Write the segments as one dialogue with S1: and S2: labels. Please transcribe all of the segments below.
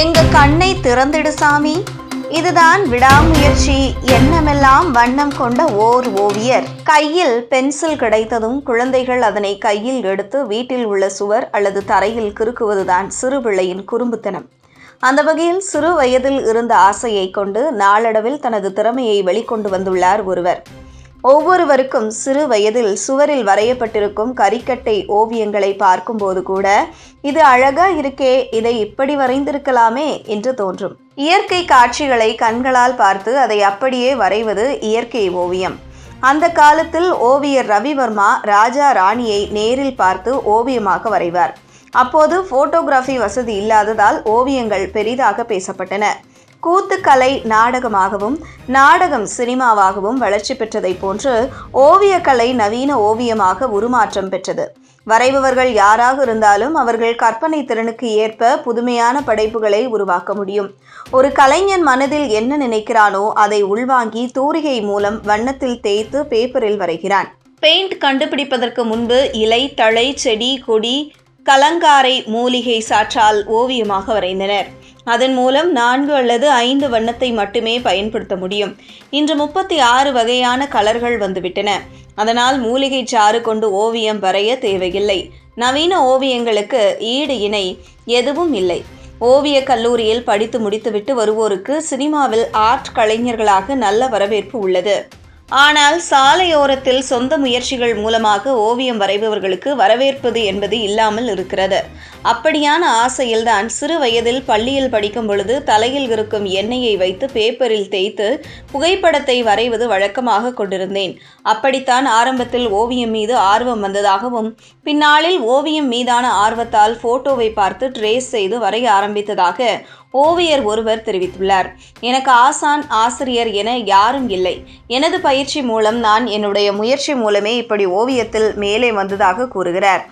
S1: எங்க கண்ணை திறந்திடு சாமி. இதுதான் விடாமுயற்சி. எண்ணமெல்லாம் வண்ணம் கொண்ட ஓர் ஓவியர். கையில் பென்சில் கிடைத்ததும் குழந்தைகள் அதனை கையில் எடுத்து வீட்டில் உள்ள சுவர் அல்லது தரையில் கிறுக்குவதுதான் சிறு பிள்ளையின் குறும்புத்தனம். அந்த வகையில் சிறு வயதில் இருந்த ஆசையை கொண்டு நாளடைவில் தனது திறமையை வெளிக்கொண்டு வந்துள்ளார் ஒருவர். ஒவ்வொருவருக்கும் சிறு வயதில் சுவரில் வரையப்பட்டிருக்கும் கரிக்கட்டை ஓவியங்களை பார்க்கும்போது கூட இது அழகா இருக்கே இதை இப்படி வரைந்திருக்கலாமே என்று தோன்றும். இயற்கை காட்சிகளை கண்களால் பார்த்து அதை அப்படியே வரைவது இயற்கை ஓவியம். அந்த காலத்தில் ஓவியர் ரவிவர்மா ராஜா ராணியை நேரில் பார்த்து ஓவியமாக வரைவார். அப்போது போட்டோகிராஃபி வசதி இல்லாததால் ஓவியங்கள் பெரிதாக பேசப்பட்டன. கூத்துக்கலை நாடகமாகவும் நாடகம் சினிமாவாகவும் வளர்ச்சி பெற்றதைப் போன்று ஓவியக்கலை நவீன ஓவியமாக உருமாற்றம் பெற்றது. வரைபவர்கள் யாராக இருந்தாலும் அவர்கள் கற்பனை திறனுக்கு ஏற்ப புதுமையான படைப்புகளை உருவாக்க முடியும். ஒரு கலைஞன் மனதில் என்ன நினைக்கிறானோ அதை உள்வாங்கி தூரிகை மூலம் வண்ணத்தில் தேய்த்து பேப்பரில் வரைகிறான். பெயிண்ட் கண்டுபிடிப்பதற்கு முன்பு இலை தழை செடி கொடி கலங்காரை மூலிகை சாற்றால் ஓவியமாக வரைந்தனர். அதன் மூலம் நான்கு அல்லது ஐந்து வண்ணத்தை மட்டுமே பயன்படுத்த முடியும். இன்று முப்பத்தி ஆறு வகையான கலர்கள் வந்துவிட்டன. அதனால் மூலிகை சாறு கொண்டு ஓவியம் வரைய தேவையில்லை. நவீன ஓவியங்களுக்கு ஈடு இணை எதுவும் இல்லை. ஓவிய கல்லூரியில் படித்து முடித்துவிட்டு வருவோருக்கு சினிமாவில் ஆர்ட் கலைஞர்களாக நல்ல வரவேற்பு உள்ளது. ஆனால் சாலையோரத்தில் சொந்த முயற்சிகள் மூலமாக ஓவியம் வரைபவர்களுக்கு வரவேற்பது என்பது இல்லாமல் இருக்கிறது. அப்படியான ஆசையில்தான் சிறு வயதில் பள்ளியில் படிக்கும் பொழுது தலையில் இருக்கும் எண்ணெயை வைத்து பேப்பரில் தேய்த்து புகைப்படத்தை வரைவது வழக்கமாக கொண்டிருந்தேன். அப்படித்தான் ஆரம்பத்தில் ஓவியம் மீது ஆர்வம் வந்ததாகவும் பின்னாளில் ஓவியம் மீதான ஆர்வத்தால் போட்டோவை பார்த்து ட்ரேஸ் செய்து வரைய ஆரம்பித்ததாக ஓவியர் ஒருவர் தெரிவித்துள்ளார். எனக்கு ஆசான் ஆசிரியர் என யாரும் இல்லை. எனது பயிற்சி மூலம் நான் என்னுடைய முயற்சி மூலமே இப்படி ஓவியத்தில் மேலே வந்ததாக கூறுகிறார்.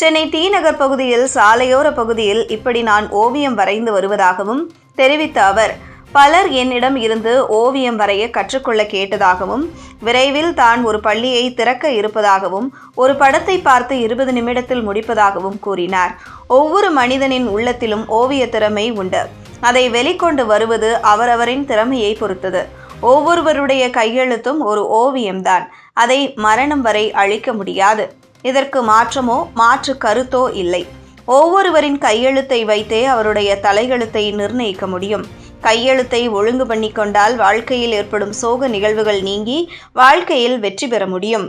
S1: சென்னை டி நகர் பகுதியில் சாலையோர பகுதியில் இப்படி நான் ஓவியம் வரைந்து வருவதாகவும் தெரிவித்த அவர் பலர் என்னிடம் இருந்து ஓவியம் வரைய கற்றுக்கொள்ள கேட்டதாகவும் விரைவில் தான் ஒரு பள்ளியை திறக்க இருப்பதாகவும் ஒரு படத்தை பார்த்து இருபது நிமிடத்தில் முடிப்பதாகவும் கூறினார். ஒவ்வொரு மனிதனின் உள்ளத்திலும் ஓவிய திறமை உண்டு. அதை வெளிக்கொண்டு வருவது அவரவரின் திறமையை பொறுத்தது. ஒவ்வொருவருடைய கையெழுத்தும் ஒரு ஓவியம்தான். அதை மரணம் வரை அழிக்க முடியாது. இதற்கு மாற்றமோ மாற்று கருத்தோ இல்லை. ஒவ்வொருவரின் கையெழுத்தை வைத்தே அவருடைய தலையெழுத்தை நிர்ணயிக்க முடியும். கையெழுத்தை ஒழுங்கு பண்ணி கொண்டால் வாழ்க்கையில் ஏற்படும் சோக நிகழ்வுகள் நீங்கி வாழ்க்கையில் வெற்றி பெற முடியும்.